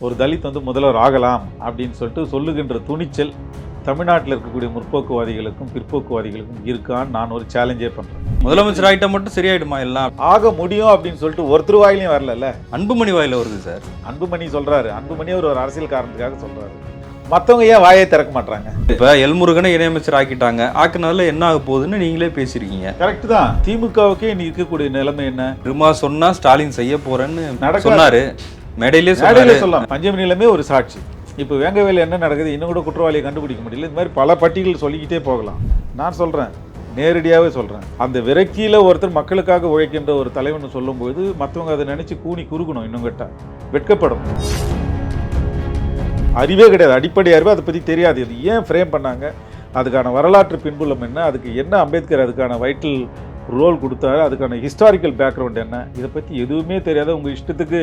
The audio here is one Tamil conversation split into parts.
ஒரு தலித் வந்து முதல்வர் ஆகலாம் அப்படின்னு சொல்லிட்டு சொல்லுகின்ற துணிச்சல் தமிழ்நாட்டில் இருக்கக்கூடிய முற்போக்குவாதிகளுக்கும் பிற்போக்குவாதிகளுக்கும் இருக்கான்னு நான் ஒரு சேலஞ்சே பண்ணுறேன் முதலமைச்சர் ஆயிட்டா மட்டும் சரியாயிடுமா எல்லாம்? ஆக முடியும் அப்படின்னு சொல்லிட்டு ஒருத்தர் வாயிலையும் வரல அன்புமணி வாயில வருது சார். அன்புமணி சொல்றாரு. அன்புமணி ஒரு ஒரு அரசியல் காரணத்துக்காக சொல்றாரு. மற்றவங்க ஏன் வாயை திறக்க மாட்டாங்க இப்ப எல்முருகனை இணையமைச்சர் ஆக்கிட்டாங்க. ஆக்குனதுல என்ன ஆக போகுதுன்னு நீங்களே பேசியிருக்கீங்க. கரெக்ட் தான். திமுகவுக்கு இன்னைக்கு இருக்கக்கூடிய நிலைமை என்ன? திருமா சொன்னா ஸ்டாலின் செய்ய போறேன்னு. சொன்னாரு. மேடையிலே மேடையில சொல்லலாம். பஞ்சமி நிலைமை ஒரு சாட்சி. இப்போ வேங்கவேல என்ன நடக்குது? இன்னும் கூட குற்றவாளியை கண்டுபிடிக்க முடியல. இந்த மாதிரி பல பட்டியல் சொல்லிக்கிட்டே போகலாம். நான் சொல்றேன். நேரடியாகவே சொல்றேன். அந்த விரக்தியில ஒருத்தர் மக்களுக்காக உழைக்கின்ற ஒரு தலைவன் சொல்லும்போது மற்றவங்க அதை நினைச்சு கூனி குறுக்கணும் இன்னும் கிட்ட வெட்கப்படும். அறிவே கிடையாது. அடிப்படை அறிவு அதை பற்றி தெரியாது. இது ஏன் ஃப்ரேம் பண்ணாங்க? அதுக்கான வரலாற்று பின்புலம் என்ன? அதுக்கு என்ன அம்பேத்கர் அதுக்கான வைட்டல் ரோல் கொடுத்தாரு. அதுக்கான ஹிஸ்டாரிக்கல் பேக்ரவுண்ட் என்ன? இதை பற்றி எதுவுமே தெரியாத உங்கள் இஷ்டத்துக்கு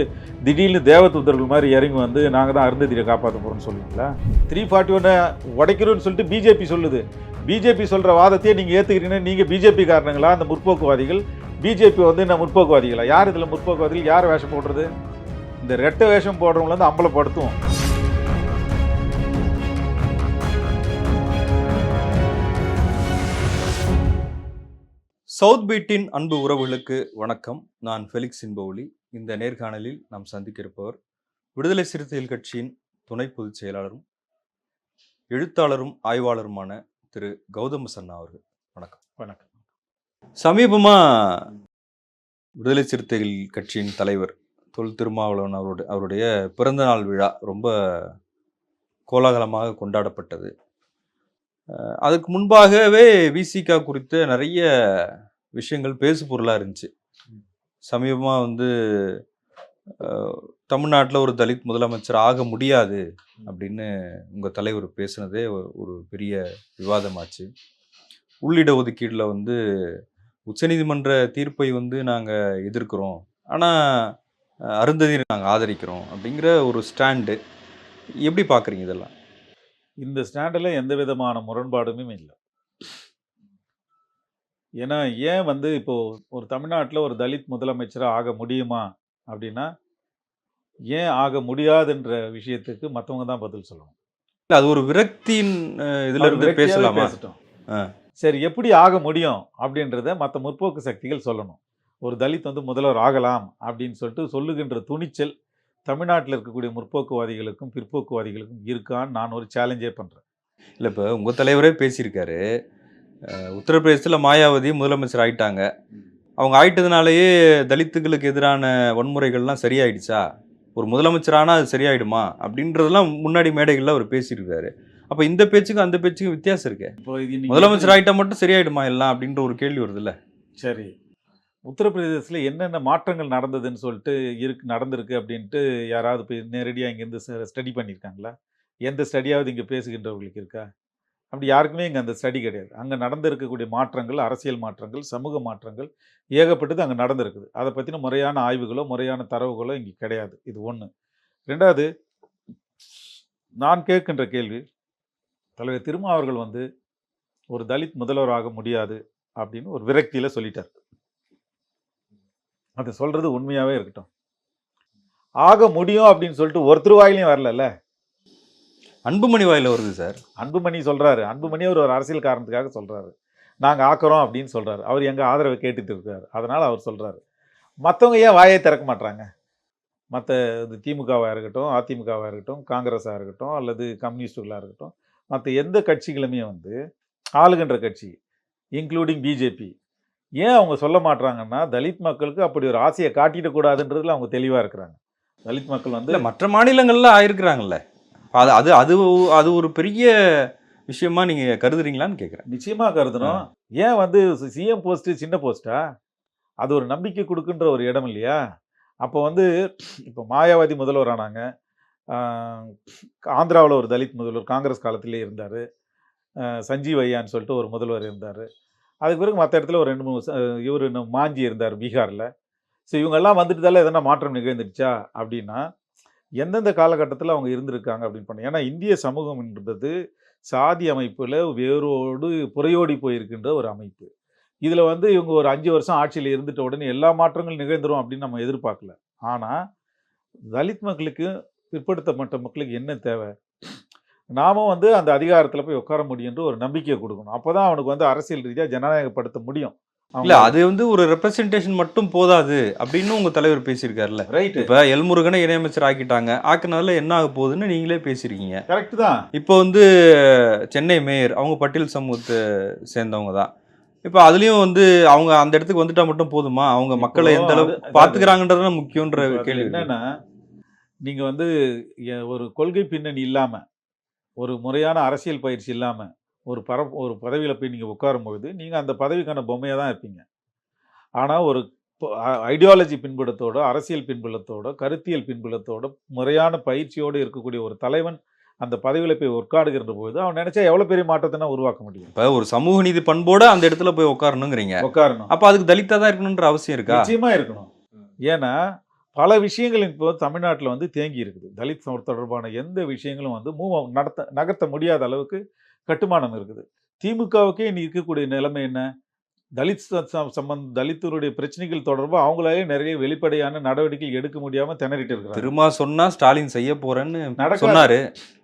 திடீர்னு தேவதூதர்கள் மாதிரி இறங்கி வந்து நாங்கள் தான் அருந்ததியை காப்பாற்ற போகிறோம்னு சொல்லுவீங்களா த்ரீ ஃபார்ட்டி ஒன்னை உடைக்கிறோன்னு சொல்லிட்டு பிஜேபி சொல்லுது. பிஜேபி சொல்கிற வாதத்தையே நீங்கள் ஏற்றுக்கிறீங்கன்னா நீங்கள் பிஜேபி காரணங்களா? அந்த முற்போக்குவாதிகள். பிஜேபி வந்து என்ன முற்போக்குவாதிகளா? யார் இதில் முற்போக்குவாதிகள்? யார் வேஷம் போடுறது? இந்த ரெட்டை வேஷம் போடுறவங்கள வந்து அம்பலப்படுத்துவோம் சவுத் பீட்டின் அன்பு உறவுகளுக்கு வணக்கம். நான் ஃபெலிக்ஸ் இன்பவுலி இந்த நேர்காணலில் நாம் சந்திக்க இருப்பவர் விடுதலை சிறுத்தைகள் கட்சியின் துணை பொதுச் செயலாளரும் எழுத்தாளரும் ஆய்வாளருமான திரு கௌதம சன்னா அவர்கள். வணக்கம். வணக்கம். சமீபமா விடுதலை சிறுத்தைகள் கட்சியின் தலைவர் தொல் திருமாவளவன் அவருடைய அவருடைய பிறந்த நாள் விழா ரொம்ப கோலாகலமாக கொண்டாடப்பட்டது. அஹ் அதுக்கு முன்பாகவே விசிகா குறித்த நிறைய விஷயங்கள் பேசு பொருளாக இருந்துச்சு. சமீபமாக வந்து தமிழ்நாட்டில் ஒரு தலித் முதலமைச்சர் ஆக முடியாது அப்படின்னு உங்கள் தலைவர் பேசினதே ஒரு- பெரிய விவாதமாச்சு. உள்ளிட ஒதுக்கீடில் வந்து உச்சநீதிமன்ற தீர்ப்பை வந்து நாங்கள் எதிர்க்கிறோம். ஆனால் அருந்ததி நாங்கள் ஆதரிக்கிறோம் அப்படிங்கிற ஒரு ஸ்டாண்டு. எப்படி பார்க்குறீங்க இதெல்லாம்? இந்த ஸ்டாண்டில் எந்த விதமான முரண்பாடுமே இல்லை. ஏன்னா ஏன் வந்து இப்போ ஒரு தமிழ்நாட்டில் ஒரு தலித் முதலமைச்சராக ஆக முடியுமா அப்படின்னா ஏன் ஆக முடியாதுன்ற விஷயத்துக்கு மற்றவங்க தான் பதில் சொல்லணும். இல்ல, அது ஒரு விரக்தியின் இதுல இருந்து பேசலாமா? பேசட்டும். சரி எப்படி ஆக முடியும் அப்படின்றத மற்ற முற்போக்கு சக்திகள் சொல்லணும். ஒரு தலித் வந்து முதல்வர் ஆகலாம் அப்படின்னு சொல்லிட்டு சொல்லுகின்ற துணிச்சல் தமிழ்நாட்டில் இருக்கக்கூடிய முற்போக்குவாதிகளுக்கும் பிற்போக்குவாதிகளுக்கும் இருக்கான்னு நான் ஒரு சேலஞ்சே பண்ணுறேன் இல்ல இப்ப உங்க தலைவரே பேசியிருக்காரு. உத்தரப்பிரதேசத்துல மாயாவதி முதலமைச்சர் ஆயிட்டாங்க. அவங்க ஆயிட்டதுனாலயே தலித்துகளுக்கு எதிரான வன்முறைகள்லாம் சரியாயிடுச்சா? ஒரு முதலமைச்சரானா அது சரியாயிடுமா? அப்படின்றதெல்லாம் முன்னாடி மேடைகள்ல அவர் பேசியிருக்காரு. அப்ப இந்த பேச்சுக்கும் அந்த பேச்சுக்கும் வித்தியாசம் இருக்கு. முதலமைச்சர் ஆயிட்டா மட்டும் சரியாயிடுமா எல்லாம் அப்படின்ற ஒரு கேள்வி வருதுல்ல? சரி. உத்தரப்பிரதேசத்தில் என்னென்ன மாற்றங்கள் நடந்ததுன்னு சொல்லிட்டு இருக்கு நடந்திருக்கு அப்படின்ட்டு யாராவது போய் நேரடியாக இங்கேருந்து ஸ்டடி பண்ணியிருக்காங்களா? எந்த ஸ்டடியாவது இங்கே பேசுகின்றவர்களுக்கு இருக்கா? அப்படி யாருக்குமே இங்கே அந்த ஸ்டடி கிடையாது. அங்கே நடந்திருக்கக்கூடிய மாற்றங்கள் அரசியல் மாற்றங்கள் சமூக மாற்றங்கள் ஏகப்பட்டது அங்கே நடந்திருக்குது. அதை பற்றின முறையான ஆய்வுகளோ முறையான தரவுகளோ இங்கே கிடையாது. இது ஒன்று ரெண்டாவது நான் கேட்கின்ற கேள்வி தலைவர் திருமா அவர்கள் வந்து ஒரு தலித் முதல்வராக முடியாது அப்படின்னு ஒரு விரக்தியில் சொல்லிட்டார். அது சொல்கிறது உண்மையாகவே இருக்கட்டும். ஆக முடியும் அப்படின்னு சொல்லிட்டு ஒருத்தர் வாயிலையும் வரலல்ல? அன்புமணி வாயில வருது சார். அன்புமணி சொல்றாரு. அன்புமணி அவர் ஒரு அரசியல் காரணத்துக்காக சொல்றாரு. நாங்க ஆக்குறோம் அப்படின்னு சொல்றாரு. அவர் எங்க ஆதரவை கேட்டுட்டு இருக்காரு. அதனால அவர் சொல்றாரு. மற்றவங்க ஏன் வாயை திறக்க மாட்டாங்க மற்ற திமுகவாக இருக்கட்டும் அதிமுகவாக இருக்கட்டும் காங்கிரஸாக இருக்கட்டும் அல்லது கம்யூனிஸ்டுகளாக இருக்கட்டும் மற்ற எந்த கட்சிகளுமே வந்து ஆளுகின்ற கட்சி இன்க்ளூடிங் பிஜேபி ஏன் அவங்க சொல்ல மாட்றாங்கன்னா தலித் மக்களுக்கு அப்படி ஒரு ஆசையை காட்டிடக்கூடாதுன்றதுல அவங்க தெளிவாக இருக்கிறாங்க. தலித் மக்கள் வந்து மற்ற மாநிலங்கள்ல ஆயிருக்கிறாங்கல்ல. அது அது அது அது ஒரு பெரிய விஷயமா நீங்கள் கருதுறீங்களான்னு கேட்குறேன் நிச்சயமாக கருதுனோம் ஏன் வந்து சிஎம் போஸ்ட்டு சின்ன போஸ்ட்டா? அது ஒரு நம்பிக்கை கொடுக்குன்ற ஒரு இடம் இல்லையா? அப்போ வந்து இப்போ மாயாவதி முதல்வர் ஆனாங்க. ஆந்திராவில் ஒரு தலித் முதல்வர் காங்கிரஸ் காலத்திலே இருந்தார். சஞ்சீவ் ஐயான்னு சொல்லிட்டு ஒரு முதல்வர் இருந்தார். அதுக்கு பிறகு மற்ற இடத்துல ஒரு ரெண்டு மூணு இவர் இன்னும் மாஞ்சி இருந்தார் பீகாரில். ஸோ இவங்கெல்லாம் வந்துட்டுதால எதனா மாற்றம் நிகழ்ந்துடுச்சா அப்படின்னா எந்தெந்த காலகட்டத்தில் அவங்க இருந்திருக்காங்க அப்படின்னு பண்ணி ஏன்னா இந்திய சமூகம் என்றது சாதி அமைப்பில் வேரோடு புறையோடி போயிருக்கின்ற ஒரு அமைப்பு. இதில் வந்து இவங்க ஒரு அஞ்சு வருஷம் ஆட்சியில் இருந்துட்ட உடனே எல்லா மாற்றங்களும் நிகழ்ந்துரும் அப்படின்னு நம்ம எதிர்பார்க்கல. ஆனால் தலித் மக்களுக்கு பிற்படுத்தப்பட்ட மக்களுக்கு என்ன தேவை? நாமும் வந்து அந்த அதிகாரத்தில் போய் உட்கார முடியுன்ற ஒரு நம்பிக்கையை கொடுக்கணும். அப்போ தான் அவனுக்கு வந்து அரசியல் ரீதியாக ஜனநாயகப்படுத்த முடியும். இல்ல அது வந்து ஒரு ரெப்ரசன்டேஷன் மட்டும் போதாது அப்படின்னு உங்க தலைவர் பேசியிருக்காருல்ல. ரைட்டு இப்ப எல்முருகனை இணையமைச்சர் ஆக்கிட்டாங்க. ஆக்குனதுல என்ன ஆக போகுதுன்னு நீங்களே பேசியிருக்கீங்க. கரெக்ட் தான். இப்போ வந்து சென்னை மேயர் அவங்க பட்டியல் சமூகத்தை சேர்ந்தவங்க தான். இப்போ அதுலயும் வந்து அவங்க அந்த இடத்துக்கு வந்துட்டா மட்டும் போதுமா? அவங்க மக்களை எந்த அளவுக்கு பாத்துக்கிறாங்கன்றத முக்கியன்ற கேள்வி. என்னன்னா நீங்க வந்து ஒரு கொள்கை பின்னணி இல்லாம ஒரு முறையான அரசியல் பயிற்சி இல்லாம ஒரு பர ஒரு பதவியில போய் நீங்க உட்காரும்பொழுது நீங்க அந்த பதவிக்கான பொம்மையா தான் இருப்பீங்க. ஆனா ஒரு ஐடியாலஜி பின்புலத்தோட அரசியல் பின்புலத்தோட கருத்தியல் பின்புலத்தோட முறையான பயிற்சியோடு இருக்கக்கூடிய ஒரு தலைவன் அந்த பதவியில போய் உட்காடுகின்ற போது அவன் நினைச்சா எவ்வளவு பெரிய மாற்றத்தை உருவாக்க முடியும்? இப்ப ஒரு சமூக நீதி பண்போட அந்த இடத்துல போய் உட்காரணுங்கிறீங்க. உட்காரணும். அப்ப அதுக்கு தலித்தா தான் இருக்கணும்ன்ற அவசியம் இருக்கா? நிச்சயமா இருக்கணும். ஏன்னா பல விஷயங்கள் இப்போ தமிழ்நாட்டில் வந்து தேங்கி இருக்குது. தலித் தொடர்பான எந்த விஷயங்களும் வந்து மூவ் நடத்த நகர்த்த முடியாத அளவுக்கு கட்டுமானம் இருக்குது. திமுகவுக்கே இன்னைக்கு இருக்கக்கூடிய நிலைமை என்ன? தலித் சம்பந்த தலித்துடைய பிரச்சனைகள் தொடர்பாக அவங்களாலே நிறைய வெளிப்படையான நடவடிக்கைகள் எடுக்க முடியாம திணறிட்டு இருக்கிறாங்க. திரும்ப சொன்னா ஸ்டாலின் செய்ய போறேன்னு. சொன்னாரு.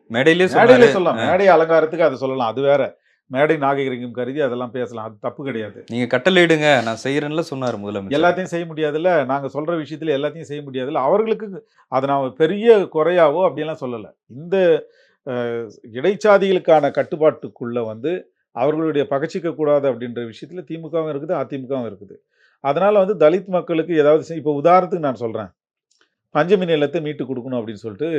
மேடையிலே மேடையில சொல்லலாம். மேடை அலங்காரத்துக்கு அதை சொல்லலாம். அது வேற. மேடை நாகரிகம் கருதி அதெல்லாம் பேசலாம். அது தப்பு கிடையாது. நீங்க கட்டளையிடுங்க நான் செய்யறேன்ல சொன்னாரு முதலமைச்சர். எல்லாத்தையும் செய்ய முடியாதுல்ல. நாங்க சொல்ற விஷயத்துல எல்லாத்தையும் செய்ய முடியாதுல்ல. அவர்களுக்கு அதை நான் பெரிய குறையாவோ அப்படியெல்லாம் சொல்லலை. இந்த இடைச்சாதிகளுக்கான கட்டுப்பாட்டுக்குள்ளே வந்து அவர்களுடைய பகச்சிக்கக்கூடாது அப்படின்ற விஷயத்தில் திமுகவும் இருக்குது அதிமுகவும் இருக்குது. அதனால் வந்து தலித் மக்களுக்கு ஏதாவது செய்- இப்போ உதாரணத்துக்கு நான் சொல்கிறேன் பஞ்சமி நிலத்தை மீட்டு கொடுக்கணும் அப்படின்னு சொல்லிட்டு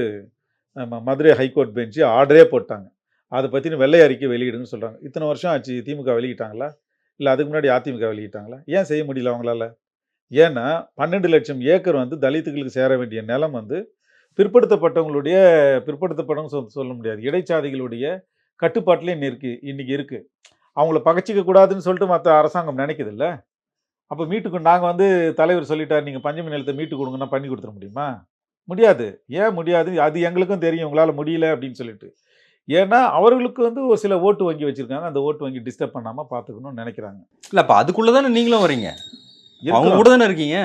நம்ம மதுரை ஹைகோர்ட் பெஞ்சு ஆர்டரே போட்டாங்க. அதை பற்றின வெள்ளை அறிக்கை வெளியிடுன்னு சொல்கிறாங்க இத்தனை வருஷம் ஆச்சு திமுக வெளியிட்டாங்களா? இல்லை அதுக்கு முன்னாடி அதிமுக வெளியிட்டாங்களா? ஏன் செய்ய முடியல அவங்களால? ஏன்னா பன்னெண்டு லட்சம் ஏக்கர் வந்து தலித்துகளுக்கு சேர வேண்டிய நிலம் வந்து பிற்படுத்தப்பட்டவங்களுடைய பிற்படுத்தப்பட்டவங்க சொல் சொல்ல முடியாது. இடைச்சாதிகளுடைய கட்டுப்பாட்டிலே இருக்கு இன்னைக்கு இருக்கு. அவங்கள பகச்சிக்க கூடாதுன்னு சொல்லிட்டு மற்ற அரசாங்கம் நினைக்குது இல்ல அப்போ மீட்டுக்கு நாங்கள் வந்து தலைவர் சொல்லிட்டார் நீங்கள் பஞ்சமி நிலத்தை மீட்டு கொடுங்கன்னா பண்ணி கொடுத்துட முடியுமா? முடியாது. ஏன் முடியாது? அது எங்களுக்கும் தெரியும். உங்களால் முடியல அப்படின்னு சொல்லிட்டு. ஏன்னா அவர்களுக்கு வந்து ஒரு சில ஓட்டு வங்கி வச்சிருக்காங்க. அந்த ஓட்டு வங்கி டிஸ்டர்ப் பண்ணாமல் பார்த்துக்கணும்னு நினைக்கிறாங்க. இல்ல அப்ப அதுக்குள்ளதானே நீங்களும் வரீங்க அவங்க. கூட தானே இருக்கீங்க?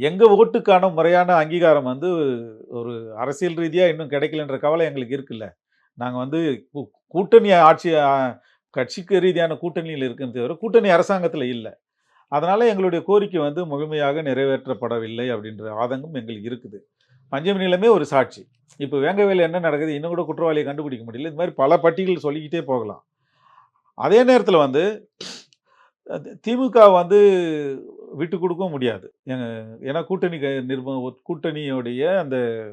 எங்கள் ஓட்டுக்கான முறையான அங்கீகாரம் வந்து ஒரு அரசியல் ரீதியாக இன்னும் கிடைக்கலன்ற கவலை எங்களுக்கு இருக்குல்ல. நாங்கள் வந்து கூ- கூட்டணி ஆட்சி கட்சிக்கு ரீதியான கூட்டணியில் இருக்குன்னு தவிர கூட்டணி அரசாங்கத்தில் இல்லை. அதனால் எங்களுடைய கோரிக்கை வந்து முழுமையாக நிறைவேற்றப்படவில்லை அப்படின்ற ஆதங்கம் எங்களுக்கு இருக்குது. பஞ்சமி நிலமே ஒரு சாட்சி. இப்போ வேங்கவேல என்ன நடக்குது? இன்னும் கூட குற்றவாளியை கண்டுபிடிக்க முடியல. இந்த மாதிரி பல பட்டியல் சொல்லிக்கிட்டே போகலாம். அதே நேரத்தில் வந்து திமுக வந்து விட்டு கொடுக்கவும் முடியாது. ஏன்னா கூட்டணி க- நிர்ம கூட்டணியோடைய அந்த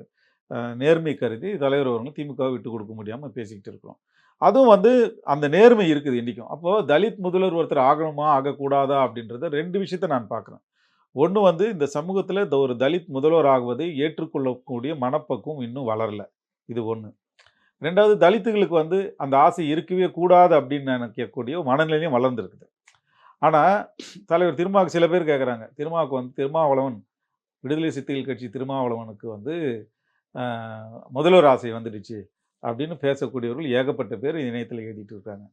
நேர்மை கருதி தலைவர் அவர்கள் திமுக விட்டு கொடுக்க முடியாமல் பேசிக்கிட்டு இருக்கிறோம். அதுவும் வந்து அந்த நேர்மை இருக்குது இன்றைக்கும். அப்போ தலித் முதல்வர் ஒருத்தர் ஆகணுமா ஆகக்கூடாதா அப்படின்றத ரெண்டு விஷயத்தை நான் பார்க்குறேன். ஒன்று வந்து இந்த சமூகத்தில் இந்த ஒரு தலித் முதல்வர் ஆகுவதை ஏற்றுக்கொள்ளக்கூடிய மனப்பக்குவம் இன்னும் வளரல. இது ஒன்று ரெண்டாவது தலித்துகளுக்கு வந்து அந்த ஆசை இருக்கவே கூடாது அப்படின்னு நினைக்கக்கூடிய மனநிலையும் வளர்ந்துருக்குது. ஆனால் தலைவர் திருமாவுக்கு சில பேர் கேட்குறாங்க திருமாவுக்கு வந்து திருமாவளவன் விடுதலை சித்திகள் கட்சி திருமாவளவனுக்கு வந்து முதல்வர் ஆசை வந்துடுச்சு அப்படின்னு பேசக்கூடியவர்கள் ஏகப்பட்ட பேர் இணையத்தில் எழுதிட்டு இருக்காங்க.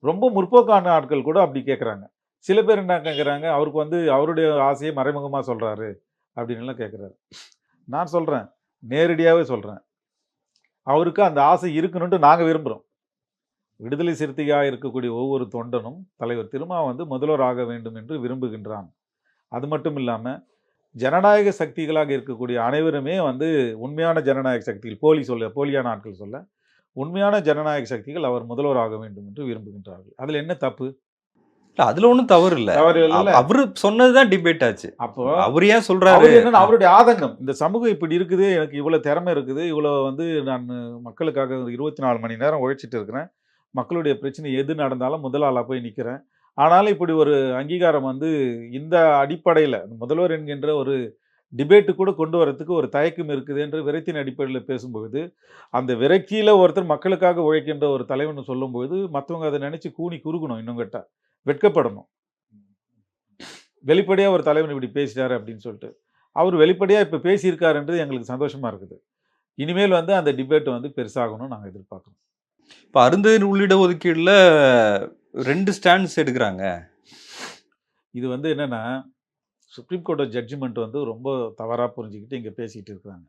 ரொம்ப முற்போக்கான ஆட்கள் கூட அப்படி கேட்குறாங்க சில பேர் என்ன கேட்குறாங்க அவருக்கு வந்து அவருடைய ஆசையை மறைமுகமாக சொல்கிறாரு அப்படின்லாம் கேட்குறாரு நான் சொல்கிறேன் நேரடியாகவே சொல்கிறேன் அவருக்கு அந்த ஆசை இருக்கணுன்ட்டு நாங்கள் விரும்புகிறோம் விடுதலை சிறுத்தையாக இருக்கக்கூடிய ஒவ்வொரு தொண்டனும் தலைவர் திருமா வந்து முதல்வர் ஆக வேண்டும் என்று விரும்புகின்றான். அது மட்டும் இல்லாமல் ஜனநாயக சக்திகளாக இருக்கக்கூடிய அனைவருமே வந்து உண்மையான ஜனநாயக சக்திகள் போலி சொல்ல போலியான ஆட்கள் சொல்ல உண்மையான ஜனநாயக சக்திகள் அவர் முதல்வர் ஆக வேண்டும் என்று விரும்புகின்றார்கள். அதில் என்ன தப்பு? அதுல ஒண்ணும் தவறு இல்ல? அவரு சொன்னதுதான் டிபேட் ஆச்சு. அப்போ அவர் ஏன் சொல்றாரு? என்னன்னா அவருடைய ஆதங்கம். இந்த சமூகம் இப்படி இருக்குது எனக்கு இவ்வளவு திறமை இருக்குது இவ்வளவு வந்து நான் மக்களுக்காக இருபத்தி நாலு மணி நேரம் உழைச்சிட்டு இருக்கிறேன். மக்களுடைய பிரச்சனை எது நடந்தாலும் முதலாளாக போய் நிற்கிறேன் ஆனாலும் இப்படி ஒரு அங்கீகாரம் வந்து இந்த அடிப்படையில் முதல்வர் என்கின்ற ஒரு டிபேட்டு கூட கொண்டு வரத்துக்கு ஒரு தயக்கம் இருக்குது என்று விரக்தியின் அடிப்படையில் பேசும்பொழுது அந்த விரக்தியில் ஒருத்தர் மக்களுக்காக உழைக்கின்ற ஒரு தலைவன் சொல்லும்போது மற்றவங்க அதை நினச்சி கூனி குறுகணும் இன்னும் கிட்ட வெட்கப்படணும். வெளிப்படையாக ஒரு தலைவன் இப்படி பேசிட்டாரு அப்படின்னு சொல்லிட்டு அவர் வெளிப்படையாக இப்போ பேசியிருக்காருன்றது எங்களுக்கு சந்தோஷமாக இருக்குது. இனிமேல் வந்து அந்த டிபேட் வந்து பெருசாகணும்னு நாங்கள் எதிர்பார்க்குறோம். இப்போ அருந்ததின் உள்ளிட ஒதுக்கீடில் ரெண்டு ஸ்டாண்ட்ஸ் எடுக்கிறாங்க. இது வந்து என்னென்னா சுப்ரீம் கோர்ட்டோட ஜட்ஜ்மெண்ட் வந்து ரொம்ப தவறாக புரிஞ்சுக்கிட்டு இங்கே பேசிகிட்டு இருக்கிறாங்க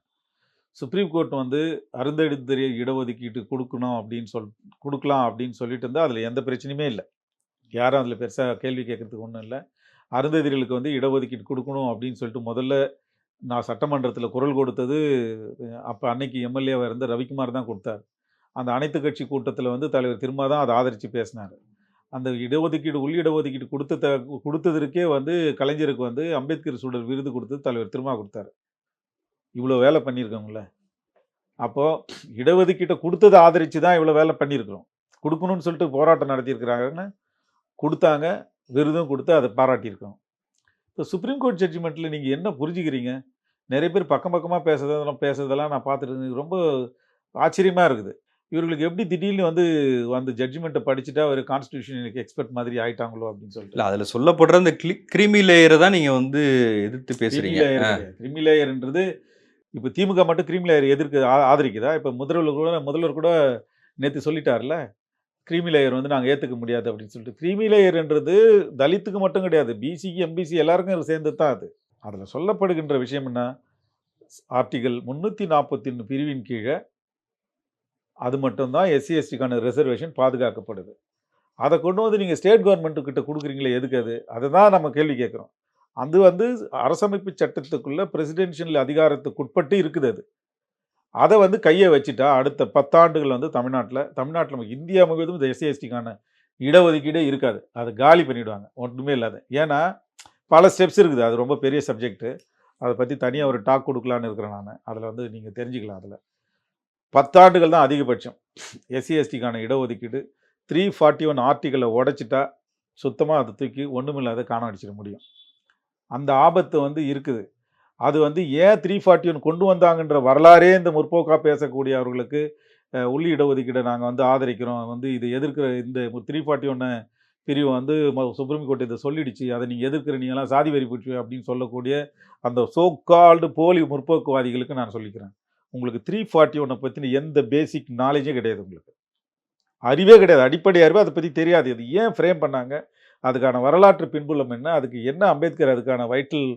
சுப்ரீம் கோர்ட் வந்து அருந்தெடுத்தறிய இடஒதுக்கீட்டு கொடுக்கணும் அப்படின்னு சொல் கொடுக்கலாம் அப்படின்னு சொல்லிட்டு இருந்தால் அதில் எந்த பிரச்சனையுமே இல்லை. யாரும் அதில் பெருசாக கேள்வி கேட்குறதுக்கு ஒன்றும் இல்லை. அருந்ததிரிகளுக்கு வந்து இடஒதுக்கீடு கொடுக்கணும் அப்படின்னு சொல்லிட்டு முதல்ல நான் சட்டமன்றத்தில் குரல் கொடுத்தது அப்போ அன்னைக்கு எம்எல்ஏவாக இருந்த ரவிக்குமார் தான் கொடுத்தார். அந்த அனைத்து கட்சி கூட்டத்தில் வந்து தலைவர் திரும்ப தான் அதை ஆதரித்து பேசினார். அந்த இடஒதுக்கீடு உள் இடஒதுக்கீடு கொடுத்த த- கொடுத்ததற்கே வந்து கலைஞருக்கு வந்து அம்பேத்கர் சுடர் விருது கொடுத்தது தலைவர் திரும்ப கொடுத்தாரு. இவ்வளோ வேலை பண்ணியிருக்கோங்கள அப்போது இடஒதுக்கீட்டை கொடுத்ததை ஆதரித்து தான் இவ்வளோ வேலை பண்ணியிருக்கிறோம். கொடுக்கணும்னு சொல்லிட்டு போராட்டம் நடத்தியிருக்கிறாங்கன்னு கொடுத்தாங்க விருதும் கொடுத்து அதை பாராட்டியிருக்கோம். இப்போ சுப்ரீம் கோர்ட் ஜட்ஜ்மெண்ட்டில் நீங்கள் என்ன புரிஞ்சுக்கிறீங்க? நிறைய பேர் பக்கம் பக்கமாக பேசுறதெல்லாம் பேசுறதெல்லாம் நான் பார்த்துட்டு ரொம்ப ஆச்சரியமாக இருக்குது. இவர்களுக்கு எப்படி திடீர்னு வந்து அந்த ஜட்ஜ்மெண்ட்டை படிச்சுட்டா ஒரு கான்ஸ்டியூஷன் எக்ஸ்பர்ட் மாதிரி ஆயிட்டாங்களோ அப்படின்னு சொல்லிட்டு. இல்ல அதுல சொல்லப்படுற அந்த கிரிமி லேயரை தான் நீங்க வந்து எதிர்த்து பேசுறீங்க. கிரிமி லேயர்ன்றது இப்போ திமுக மட்டும் கிரிமி லேயர் எதிர்க்க ஆதரிக்குதா? இப்போ முதல்வர் கூட முதல்வர் கூட நேற்று சொல்லிட்டார்ல கிரிமி லேயர் வந்து நாங்கள் ஏற்றுக்க முடியாது அப்படின்னு சொல்லிட்டு. கிரிமி லேயர்ன்றது தலித்துக்கு மட்டும் கிடையாது. பிசிக்கு எம்பிசி எல்லாருக்கும் சேர்ந்து தான் அது. அதில் சொல்லப்படுகின்ற விஷயம் என்ன? ஆர்டிகல் முந்நூற்றி நாற்பத்தி பிரிவின் கீழே அது மட்டும்தான் எஸ்சி எஸ்டிக்கான ரிசர்வேஷன் பாதுகாக்கப்படுது. அதை கொண்டு வந்து நீங்கள் ஸ்டேட் கவர்மெண்ட்டுக்கிட்ட கொடுக்குறீங்களே எதுக்கு அது? அதை தான் நம்ம கேள்வி கேட்குறோம். அது வந்து அரசமைப்பு சட்டத்துக்குள்ளே பிரசிடென்ஷியல் அதிகாரத்துக்கு உட்பட்டு இருக்குது அது. அதை வந்து கையை வச்சுட்டா அடுத்த பத்தாண்டுகள் வந்து தமிழ்நாட்டில் தமிழ்நாட்டில் நம்ம இந்தியா முழுவதும் இந்த எஸ்சி எஸ்டிக்கான இடஒதுக்கீடே இருக்காது. அதை காலி பண்ணிவிடுவாங்க ஒன்றுமே இல்லாத. ஏன்னா பல ஸ்டெப்ஸ் இருக்குது. அது ரொம்ப பெரிய சப்ஜெக்ட்டு அதை பற்றி தனியாக ஒரு டாக் கொடுக்கலான்னு இருக்கிறேன் நான். அதில் வந்து நீங்கள் தெரிஞ்சுக்கலாம் அதில். பத்தாண்டுகள் தான் அதிகபட்சம். எஸ்சி எஸ்டிக்கான இடஒதுக்கீடு த்ரீ ஃபார்ட்டி ஒன் ஆர்டிக்கலை உடச்சிட்டா சுத்தமாக அதை தூக்கி ஒன்றுமில்லாத காண அடிச்சிட முடியும். அந்த ஆபத்து வந்து இருக்குது. அது வந்து ஏன் த்ரீ ஃபார்ட்டி ஒன் கொண்டு வந்தாங்கன்ற வரலாறே இந்த முற்போக்காக பேசக்கூடிய அவர்களுக்கு அஹ், இடஒதுக்கீடை நாங்கள் வந்து ஆதரிக்கிறோம். வந்து இதை எதிர்க்கிற இந்த த்ரீ ஃபார்ட்டி ஒன்று பிரிவு வந்து சுப்ரீம் கோர்ட் இதை சொல்லிடுச்சு. அதை நீங்கள் எதிர்க்கிற நீங்களாம் சாதி வரி பற்றி அப்படின்னு சொல்லக்கூடிய அந்த சோ கால்டு போலி முற்போக்குவாதிகளுக்கு நான் சொல்லிக்கிறேன். உங்களுக்கு த்ரீ ஃபார்ட்டி ஒன்னை பற்றின எந்த பேசிக் நாலேஜே கிடையாது உங்களுக்கு. அறிவே கிடையாது. அடிப்படை அறிவு அதை பற்றி தெரியாது. இது ஏன் ஃப்ரேம் பண்ணாங்க? அதுக்கான வரலாற்று பின்புலம் என்ன? அதுக்கு என்ன அம்பேத்கர் அதுக்கான வைட்டல்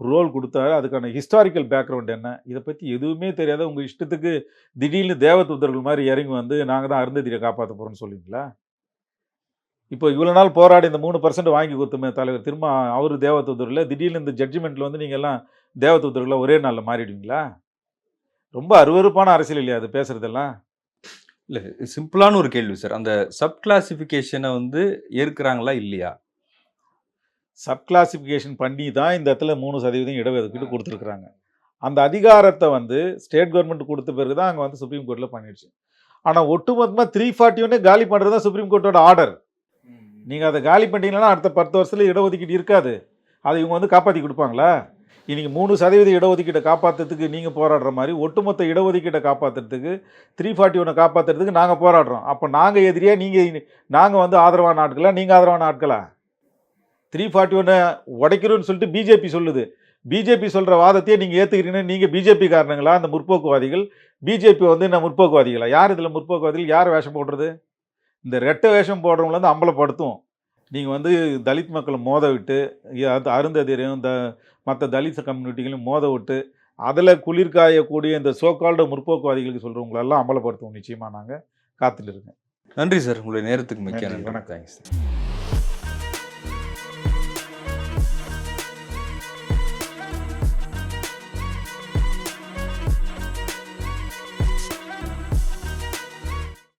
ரோல் கொடுத்தாரு? அதுக்கான ஹிஸ்டாரிக்கல் பேக்ரவுண்ட் என்ன? இதை பற்றி எதுவுமே தெரியாத உங்கள் இஷ்டத்துக்கு திடீர்னு தேவதூதர்கள் மாதிரி இறங்கி வந்து நாங்கள் தான் அருந்ததியை காப்பாற்ற போகிறோம்னு சொல்லுவீங்களா இப்போ இவ்வளோ நாள் போராடி இந்த மூணு பர்சன்ட் வாங்கி கொடுத்துமே தலைவர். திரும்ப அவர் தேவதூதரில் திடீர்னு இந்த ஜட்ஜ்மெண்ட்டில் வந்து நீங்கள் எல்லாம் தேவதூதர்களை ஒரே நாளில் மாறிடுவீங்களா? ரொம்ப அருவருப்பான அரசியல் இல்லையா அது பேசுறதெல்லாம்? இல்ல சிம்பிளான ஒரு கேள்வி சார். அந்த சப் கிளாசிபிகேஷனை வந்து ஏற்கிறாங்களா இல்லையா? சப் கிளாசிஃபிகேஷன் பண்ணி தான் இந்த இடத்துல மூணு சதவீதம் இடஒதுக்கீடு கொடுத்துருக்குறாங்க. அந்த அதிகாரத்தை வந்து ஸ்டேட் கவர்மெண்ட் கொடுத்த பிறகு தான் அங்கே வந்து சுப்ரீம் கோர்ட்டில் பண்ணிடுச்சு. ஆனால் ஒட்டுமொத்தமாக த்ரீ ஃபார்ட்டி ஒன்னே காலி பண்ணுறது தான் சுப்ரீம் கோர்ட்டோட ஆர்டர் நீங்கள் அதை காலி பண்ணிட்டீங்கன்னா அடுத்த பத்து வருஷத்துல இடஒதுக்கீடு இருக்காது. அதை இவங்க வந்து காப்பாற்றி கொடுப்பாங்களா? இன்றைக்கி மூணு சதவீத இடஒதுக்கீட்டை காப்பாற்றுறதுக்கு நீங்கள் போராடுற மாதிரி ஒட்டுமொத்த இடஒதுக்கீட்டை காப்பாற்றுறதுக்கு த்ரீ ஃபார்ட்டி ஒன்னை காப்பாற்றுறதுக்கு நாங்கள் போராடுறோம். அப்போ நாங்கள் எதிரியாக நீங்கள் நாங்கள் வந்து ஆதரவான ஆட்களா நீங்கள் ஆதரவான ஆட்களா? த்ரீ ஃபார்ட்டி ஒன்னை உடைக்கிறோன்னு சொல்லிட்டு பிஜேபி சொல்லுது. பிஜேபி சொல்கிற வாதத்தையே நீங்கள் ஏற்றுக்கிறீங்கன்னா நீங்கள் பிஜேபி காரணங்களா அந்த முற்போக்குவாதிகள். பிஜேபி வந்து என்ன முற்போக்குவாதிகளா? யார் இதில் முற்போக்குவாதிகள்? யார் வேஷம் போடுறது? இந்த ரெட்டை வேஷம் போடுறவங்கள வந்து அம்பலப்படுத்தும் நீங்கள் வந்து தலித் மக்களை மோத விட்டு அது அருந்ததிரையும் இந்த மற்ற தலித் கம்யூனிட்டிகளையும் மோத விட்டு அதில் குளிர்காயக்கூடிய இந்த சோக்கால்டு முற்போக்குவாதிகளுக்கு சொல்கிறவங்களெல்லாம் அம்பலப்படுத்துவோம் நிச்சயமாக நாங்கள் காத்துட்டு இருக்கேன் நன்றி சார். உங்களுடைய நேரத்துக்கு மிக்க நன்றி. வணக்கம். தேங்க்ஸ்